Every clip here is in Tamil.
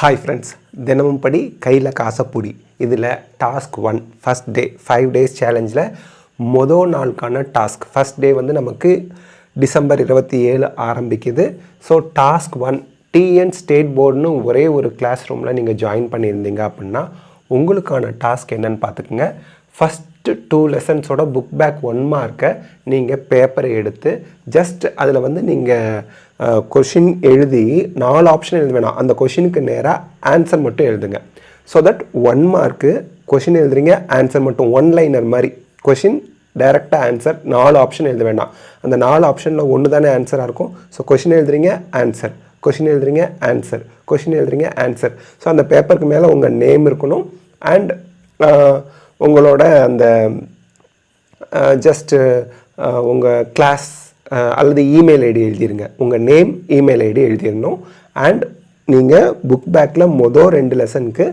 ஹாய் ஃப்ரெண்ட்ஸ் தினமும் படி கையில் காசப்பொடி. இதில் task one first day five days சேலஞ்சில் மொதல் நாளுக்கான டாஸ்க் ஃபஸ்ட் டே வந்து நமக்கு டிசம்பர் இருபத்தி ஏழு ஆரம்பிக்குது. So task one TN state போர்டுன்னு ஒரே ஒரு கிளாஸ் ரூமில் நீங்கள் ஜாயின் பண்ணியிருந்தீங்க அப்படின்னா உங்களுக்கான டாஸ்க் என்னன்னு பார்த்துக்குங்க. ஃபஸ்ட்டு டூ லெசன்ஸோட புக் பேக் ஒன் மார்க்கை நீங்கள் பேப்பரை எடுத்து ஜஸ்ட் அதில் வந்து நீங்கள் கொஷின் எழுதி நாலு ஆப்ஷன் எழுத வேணாம். அந்த கொஷினுக்கு நேராக ஆன்சர் மட்டும் எழுதுங்க. So that one mark question எழுதுறீங்க ஆன்சர் மட்டும் ஒன் லைனர் மாதிரி. கொஷின் டைரெக்டாக ஆன்சர் நாலு ஆப்ஷன் எழுத வேண்டாம் அந்த நாலு ஆப்ஷனில் ஒன்று தானே ஆன்சராக இருக்கும்? ஸோ கொஷின் எழுதுறீங்க ஆன்சர் கொஷின் எழுதுறீங்க ஆன்சர் கொஷின் எழுதுறீங்க ஆன்சர் ஸோ அந்த பேப்பருக்கு மேலே உங்கள் நேம் இருக்கணும். அண்ட் உங்களோட அந்த ஜஸ்ட்டு உங்கள் கிளாஸ் அல்லது இமெயில் ஐடி எழுதிருங்க. உங்கள் நேம் இமெயில் ஐடி எழுதிடணும் அண்ட் நீங்கள் புக் பேக்கில் மொதல் ரெண்டு லெசனுக்கு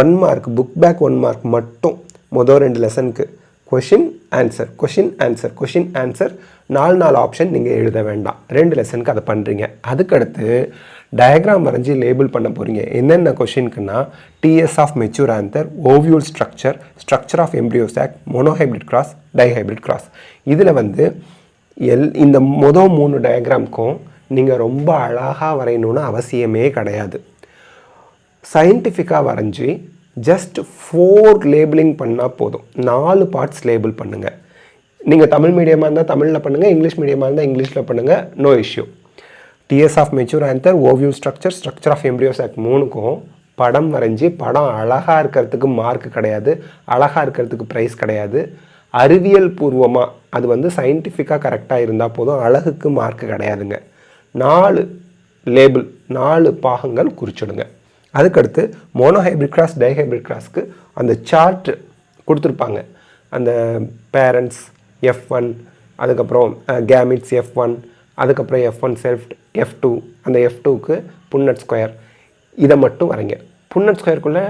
one mark book back one mark மட்டும் மொதல் ரெண்டு லெசனுக்கு question answer question answer question answer நாலு நாலு ஆப்ஷன் நீங்கள் எழுத வேண்டாம். ரெண்டு லெசனுக்கு அதை பண்ணுறீங்க அதுக்கடுத்து டயக்ராம் வரைஞ்சி லேபிள் பண்ண போகிறீங்க என்னென்ன கொஷினுக்குன்னா TS of mature anther ovule structure structure of embryo sac monohybrid cross dihybrid cross இதில் வந்து எல் இந்த மொதல் மூணு டயக்ராம்க்கும் நீங்கள் ரொம்ப அழகாக வரையணும்னு அவசியமே கிடையாது. சயின்டிஃபிக்காக வரைஞ்சி ஜஸ்ட் ஃபோர் லேபிளிங் பண்ணால் போதும். நாலு பார்ட்ஸ் லேபிள் பண்ணுங்கள் நீங்கள் தமிழ் மீடியமாக இருந்தால் தமிழில் பண்ணுங்கள் இங்கிலீஷ் மீடியமாக இருந்தால் இங்கிலீஷில் பண்ணுங்கள் no issue TS of mature anther ovule structure structure of embryo sac மூணுக்கும் படம் வரைஞ்சி படம் அழகாக இருக்கிறதுக்கு மார்க் கிடையாது அழகாக இருக்கிறதுக்கு ப்ரைஸ் கிடையாது அறிவியல் பூர்வமாக அது வந்து சயின்டிஃபிக்காக கரெக்டாக இருந்தால் போதும் அழகுக்கு மார்க் கிடையாதுங்க நாலு லேபிள் நாலு பாகங்கள் குறிச்சிடுங்க। அதுக்கடுத்து மோனோஹைப்ரிட் கிராஸ் டைஹைப்ரிட் கிராஸ்க்கு அந்த சார்ட் கொடுத்துருப்பாங்க. அந்த பேரண்ட்ஸ் எஃப் ஒன் அதுக்கப்புறம் கேமிட்ஸ் எஃப் ஒன் அதுக்கப்புறம் F one self F two அந்த எஃப் டூக்கு புன்னட் ஸ்கொயர் இதை மட்டும் வரைங்க. புன்னட் ஸ்கொயருக்குள்ளே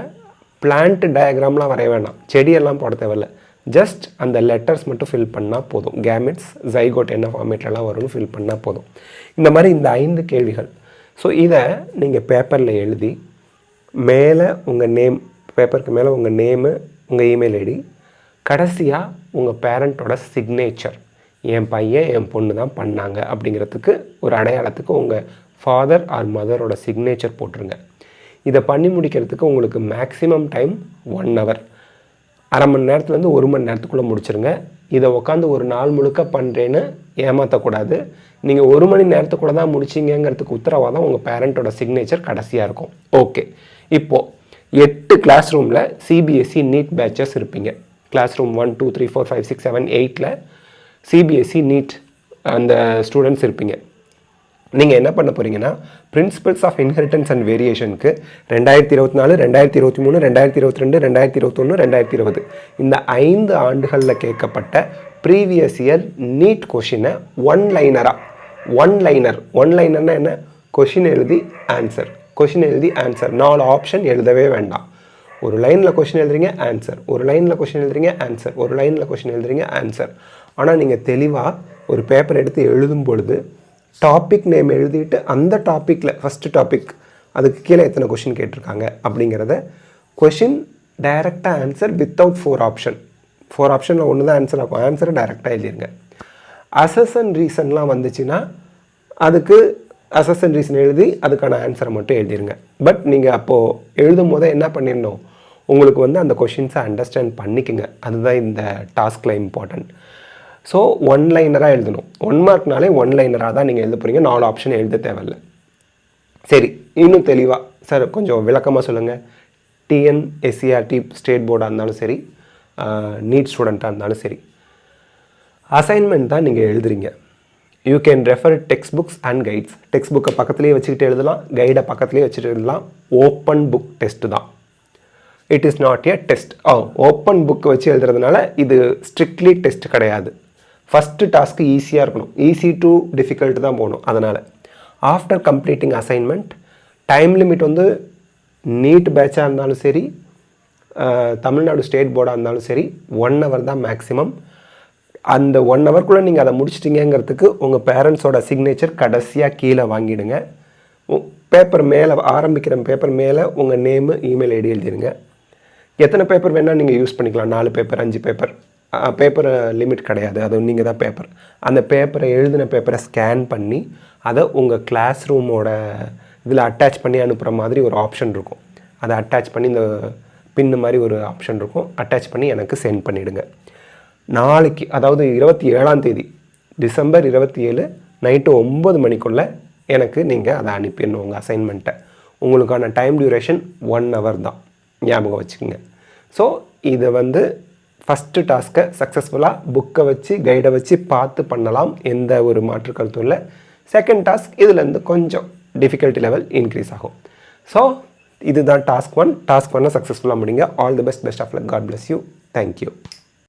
பிளான்ட் டயக்ராம்லாம் வரைய வேணாம். செடியெல்லாம் போட தேவையில்ல. ஜஸ்ட் அந்த லெட்டர்ஸ் மட்டும் ஃபில் பண்ணால் போதும். கேமிட்ஸ் ஜைகோட் என்ன ஃபார்மேட்லலாம் வரும்னு ஃபில் பண்ணால் போதும். இந்த மாதிரி இந்த ஐந்து கேள்விகள். ஸோ இதை நீங்கள் பேப்பரில் எழுதி மேலே உங்கள் நேம் பேப்பருக்கு மேலே உங்கள் நேமு உங்கள் இமெயில் ஐடி கடைசியாக உங்கள் பேரண்ட்டோட சிக்னேச்சர் என் பையன் என் பொண்ணு தான் பண்ணாங்க அப்படிங்கிறதுக்கு ஒரு அடையாளத்துக்கு உங்கள் ஃபாதர் ஆர் மதரோட சிக்னேச்சர் போட்டுருங்க. இதை பண்ணி முடிக்கிறதுக்கு உங்களுக்கு மேக்ஸிமம் டைம் ஒன் ஹவர் அரை மணி நேரத்துலேருந்து ஒரு மணி நேரத்துக்குள்ளே முடிச்சிருங்க. இதை உட்காந்து ஒரு நாள் முழுக்க பண்ணுறேன்னு ஏமாற்றக்கூடாது நீங்கள் ஒரு மணி நேரத்துக்குள்ளே தான் முடிச்சிங்கிறதுக்கு உத்தரவாதம் உங்கள் பேரண்ட்டோட சிக்னேச்சர் கடைசியாக இருக்கும். ஓகே இப்போது எட்டு கிளாஸ் ரூமில் சிபிஎஸ்சி நீட் பேச்சஸ் இருப்பீங்க. Class room one two three four five six seven எயிட்டில் சிபிஎஸ்சி நீட் அந்த ஸ்டூடெண்ட்ஸ் இருப்பீங்க. நீங்கள் என்ன பண்ண போகிறீங்கன்னா பிரின்சிபல்ஸ் ஆஃப் இன்ஹெரிட்டன்ஸ் அண்ட் வேரியேஷனுக்கு ரெண்டாயிரத்தி இருபத்தி நாலு ரெண்டாயிரத்தி இருபத்தி மூணு ரெண்டாயிரத்தி இருபத்தி ரெண்டு ரெண்டாயிரத்தி இருபத்தொன்று ரெண்டாயிரத்தி இருபது. இந்த ஐந்து ஆண்டுகளில் கேட்கப்பட்ட ப்ரீவியஸ் இயர் நீட் கொஷினை ஒன் லைனராக ஒன் லைனர் ஒன் லைனர்னால் என்ன? கொஷின் எழுதி ஆன்சர் கொஷின் எழுதி ஆன்சர் நாலு ஆப்ஷன் எழுதவே வேண்டாம். ஒரு லைனில் கொஷின் எழுதுறீங்க ஆன்சர் ஒரு லைனில் கொஷின் எழுதுறீங்க ஆன்சர் ஒரு லைனில் கொஷின் எழுதுறீங்க ஆன்சர் ஆனால் நீங்கள் தெளிவாக ஒரு பேப்பர் எடுத்து எழுதும் பொழுது டாபிக் நேம் எழுதிட்டு அந்த டாப்பிக்கில் ஃபஸ்ட்டு டாபிக் அதுக்கு கீழே எத்தனை கொஷின் கேட்டிருக்காங்க அப்படிங்கிறத கொஷின் டைரெக்டாக answer without four option four ஆப்ஷனில் ஒன்று தான் ஆன்சர் ஆகும். ஆன்சரை டைரெக்டாக எழுதிருங்க. அசஸ் அண்ட் ரீசன்லாம் வந்துச்சுன்னா அதுக்கு அசஸ் அண்ட் ரீசன் எழுதி அதுக்கான ஆன்சரை மட்டும் எழுதிருங்க. பட் நீங்கள் அப்போது எழுதும் போதே என்ன பண்ணிடணும்? உங்களுக்கு வந்து அந்த கொஷின்ஸை அண்டர்ஸ்டாண்ட் பண்ணிக்கோங்க. அதுதான் இந்த டாஸ்கில் இம்பார்ட்டன்ட் ஸோ ஒன் லைனராக எழுதணும். ஒன் மார்க்னாலே ஒன் லைனராக தான் நீங்கள் எழுத போகிறீங்க நாலு ஆப்ஷன் எழுத தேவையில்ல. சரி இன்னும் தெளிவாக சார் கொஞ்சம் விளக்கமாக சொல்லுங்கள் டிஎன்எஸ்சிஆர்டி ஸ்டேட் போர்டாக இருந்தாலும் சரி நீட் ஸ்டூடெண்ட்டாக இருந்தாலும் சரி அசைன்மெண்ட் தான் நீங்கள் எழுதுறீங்க. You can refer text books and guides text புக்கை பக்கத்துலேயே வச்சுக்கிட்டு எழுதலாம். கைடை பக்கத்துலேயே வச்சுட்டு எழுதலாம். ஓப்பன் புக் டெஸ்ட்டு தான். It is not a test O open book வச்சு எழுதுறதுனால இது ஸ்ட்ரிக்ட்லி டெஸ்ட் கிடையாது. ஃபஸ்ட்டு டாஸ்க்கு ஈஸியாக இருக்கணும். ஈஸி டு டிஃபிகல்ட் தான் போகணும் அதனால். After completing assignment time limit வந்து நீட் பேட்சாக இருந்தாலும் சரி தமிழ்நாடு ஸ்டேட் போர்டாக இருந்தாலும் சரி ஒன் ஹவர் தான் மேக்ஸிமம் அந்த ஒன் ஹவர்க்குள்ளே நீங்கள் அதை முடிச்சிட்டிங்கங்கிறதுக்கு உங்கள் பேரண்ட்ஸோட சிக்னேச்சர் கடைசியாக கீழே வாங்கிடுங்க. பேப்பர் மேலே ஆரம்பிக்கிற பேப்பர் மேலே உங்கள் நேமு இமெயில் ஐடி எழுதிடுங்க. எத்தனை பேப்பர் வேணால் நீங்கள் யூஸ் பண்ணிக்கலாம். நாலு பேப்பர் அஞ்சு பேப்பர் பேப்பர் லிமிட் கிடையாது. அது நீங்கள் தான் பேப்பர் அந்த பேப்பரை எழுதின பேப்பரை ஸ்கேன் பண்ணி அதை உங்கள் கிளாஸ் ரூமோட இதில் அட்டாச் பண்ணி அனுப்புகிற மாதிரி ஒரு ஆப்ஷன் இருக்கும். அதை அட்டாச் பண்ணி இந்த பின்னு மாதிரி ஒரு ஆப்ஷன் இருக்கும். அட்டாச் பண்ணி எனக்கு சென்ட் பண்ணிவிடுங்க நாளைக்கு அதாவது இருபத்தி ஏழாம் தேதி டிசம்பர் இருபத்தி ஏழு நைட்டு ஒம்பது மணிக்குள்ளே எனக்கு நீங்கள் அதை அனுப்பிடணும் உங்கள் அசைன்மெண்ட்டை உங்களுக்கான டைம் டியூரேஷன் ஒன் ஹவர் தான். ஞாபகம் வச்சுக்கோங்க. ஸோ இதை வந்து ஃபஸ்ட்டு டாஸ்க்கை சக்ஸஸ்ஃபுல்லாக புக்கை வச்சு கைடை வச்சு பார்த்து பண்ணலாம் எந்த ஒரு மாற்று கருத்தும் இல்லை. செகண்ட் டாஸ்க் இதுலேருந்து கொஞ்சம் டிஃபிகல்ட்டி லெவல் இன்க்ரீஸ் ஆகும். ஸோ இதுதான் டாஸ்க் ஒன் டாஸ்க் ஒன்னை சக்ஸஸ்ஃபுல்லாக முடிங்க. All the best best of luck God bless you thank you